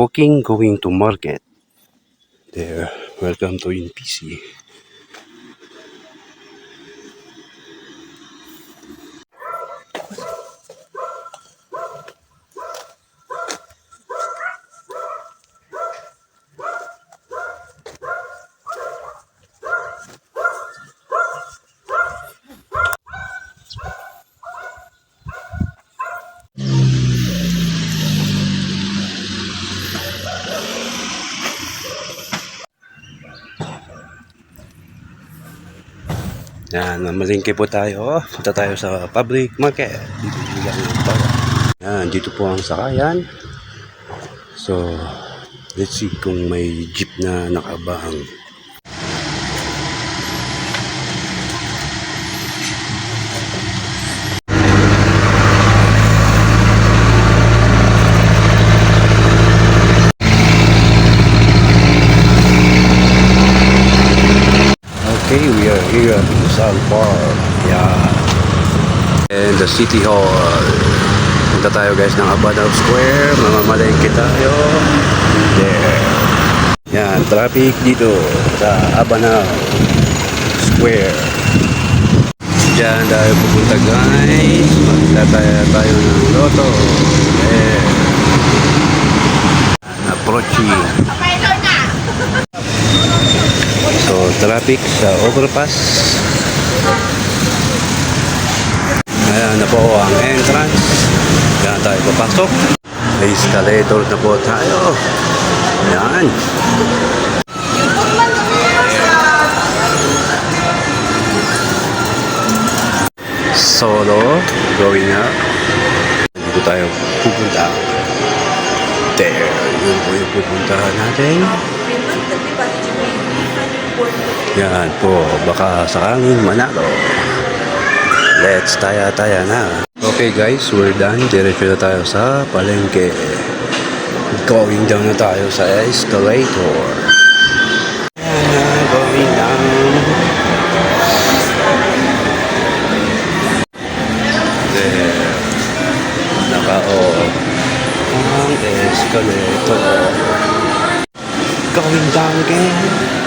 Walking going to market. There. Welcome to NPC. Yan, mamalingke po tayo. Punta tayo sa public market. Dito bilang ng. Yan, dito po ang sakayan. So, let's see kung may jeep na nakabahang. Okay, we are here at Rizal Park. Yeah. And the City Hall. Punta tayo guys ng Abanaw Square. Mamamalengke tayo. There. Yan, traffic dito sa Abanaw Square. Diyan tayo pupunta guys. Magtataya tayo ng loto. There. Approaching. So, traffic sa overpass. Ayan na po ang entrance. Diyan tayo papasok. Escalator na po tayo. Ayan. Solo going up. Dito tayo pupunta. There. Yun po yung pupuntahan natin. Yan po, baka sakaling manalo. Let's taya-taya na. Okay guys, we're done. Diretso na tayo sa palengke. Going down na tayo sa escalator. Yan na, going down. There. Naka-off ang escalator. Going down again.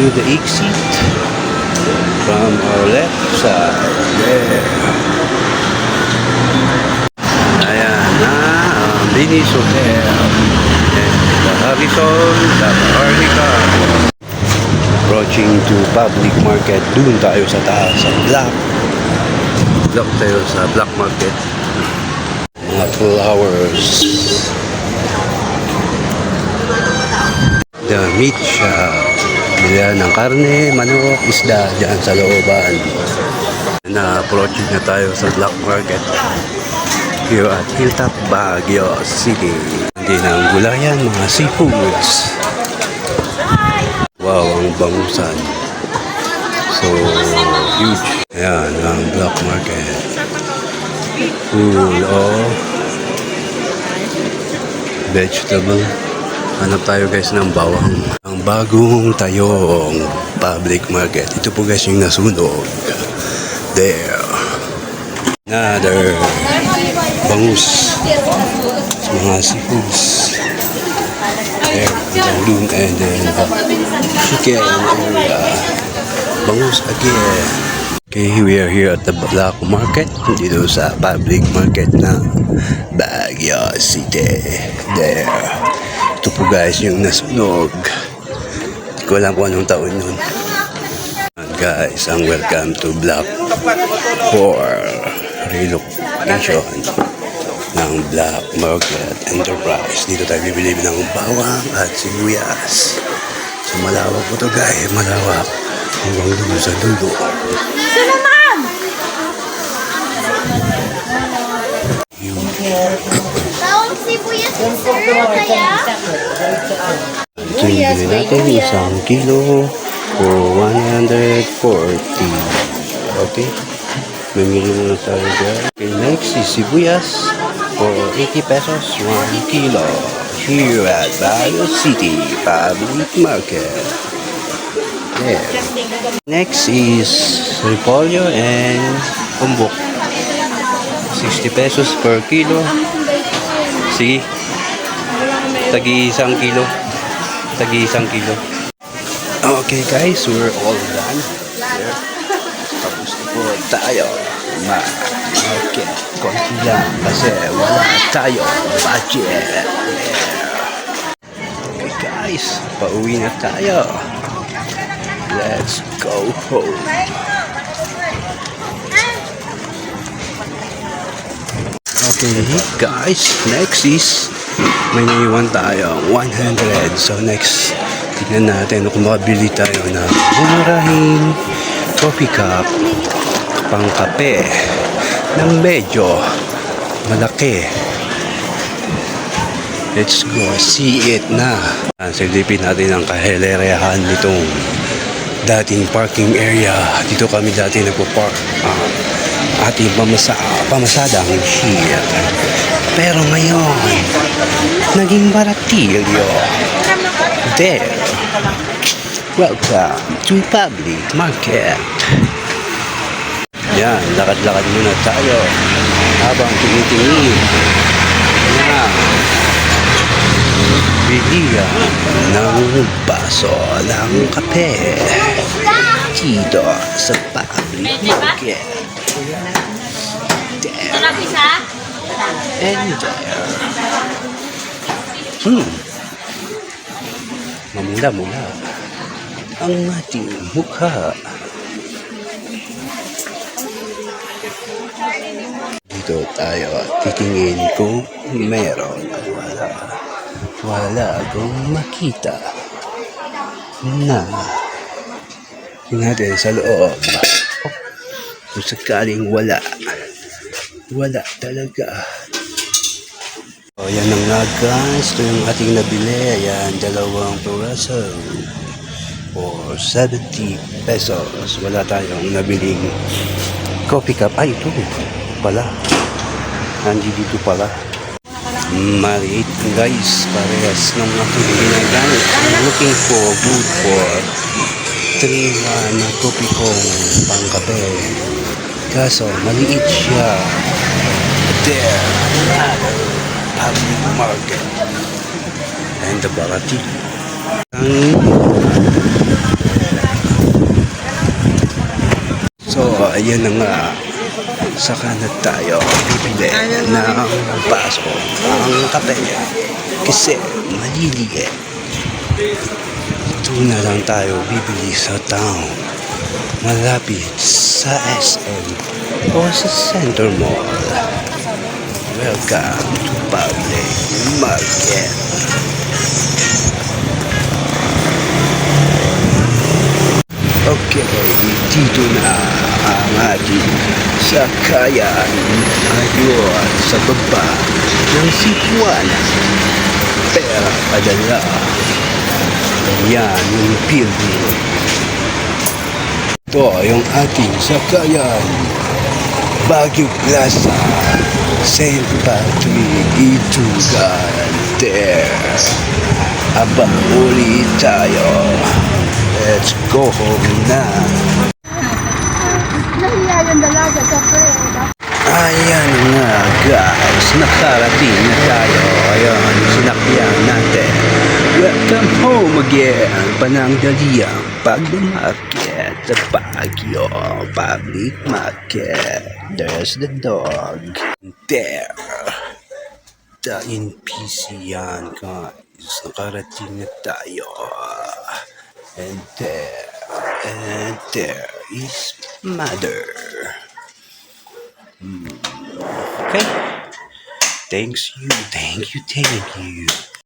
To the exit from our left side. There. Ayan na ang Linis Hotel. And the Harrison, the Arnica. Approaching to public market. Doon tayo sa taas, sa black. Black tayo sa black market. Mga flowers. The meat shop. Bilihan ng karne, manok, isda dyan sa looban. Na-approaching na tayo sa black market. Here at Hilltop, Baguio City. Hindi na ang gulayan, mga seafoods. Wow, ang bangusan. So, huge. Ayan, ang black market. Full of vegetable. Hanap tayo guys ng bawang. Ang bagong tayong public market. Ito po guys yung nasunog. There. Another bangus. Mga seafoods. There. Dun and then the chicken area. Bangus again. Okay, we are here at the black market. Dito sa public market ng Baguio City. There. Ito po guys yung nasunog. Hindi ko alam kung anong taon yun. And guys, ang welcome to Black for relocation ng Black Market Enterprise. Dito tayo bibili ng bawang at sibuyas. So malawak po to guys, malawak. Hanggang dulo sa dulo. Sino ma'am? Bawang sibuyas ni sir, kaya? Ito yung bili natin, isang kilo for 140. Okay. Mamili muna tayo dyan. Okay, next is sibuyas for 80 pesos, 1 kilo. Here at Baguio City Public Market. There. Next is repolyo and umbok. 60 pesos per kilo. Sige. Tagi isang kilo. Tagi isang kilo. Okay guys, we're all done. Here. Tapos na po tayo. Ma okay. Konti lang kasi wala tayo budget. Okay guys, pauwi na tayo. Let's go home. Okay guys, next is may naiwan tayo 100. So next, tignan natin kung makabili tayo ng murahing coffee cup pang kape ng medyo malaki. Let's go see it na. Silipin natin ang kahelerehan nitong dating parking area. Dito kami dati nagpo-park. Ah, ating pamasa pamasadang share. Pero ngayon, naging baratilyo. There. Welcome to public market. Yan, lakad-lakad muna tayo habang tinitingin na bilihan ng baso ng kape dito sa public market. Sarap isa? there. Hmm. Mamula-mula ang ating mukha. Dito tayo titingin kung meron wala. Wala akong makita na natin sa loob. Oh, kung sakaling wala. Wala talaga. O, yan na nga guys. Ito yung ating nabili. Ayan, dalawang piraso. For 70 pesos. Wala tayong nabiling coffee cup. Ay, ito pala. Nandi dito pala. Maliit guys. Parehas ng aking ginagamit. Looking for good for 3 na coffee kong pangkape. Kaso, maliit siya. There, another public market. And the barati. Ang So, ayan na nga. Saka na tayo bibili ng baso ang kape. Kasi maliliit. Na lang tayo bibili sa town. Malapit sa SM o sa Center Mall. Welcome to Public Market. Okay, dito na ang ating sakayan ayon sa baba ng Sipuana. Pera padala. Yan yung building. Ito yung ating sakayan. Baguio Plaza. St. Patrick Itugan. There. Abang uli tayo. Let's go home na. Nahiya yung dalaga sa. Ayan nga guys, nakarating na tayo. Ayan, sinakyan natin. Welcome home again, Panangdaliang Pagmamarket sa Baguio Public Market. There's the dog. There. The NPC yan guys. Nakarating na tayo. And there, and there is mother. Okay. Thanks you, thank you, thank you.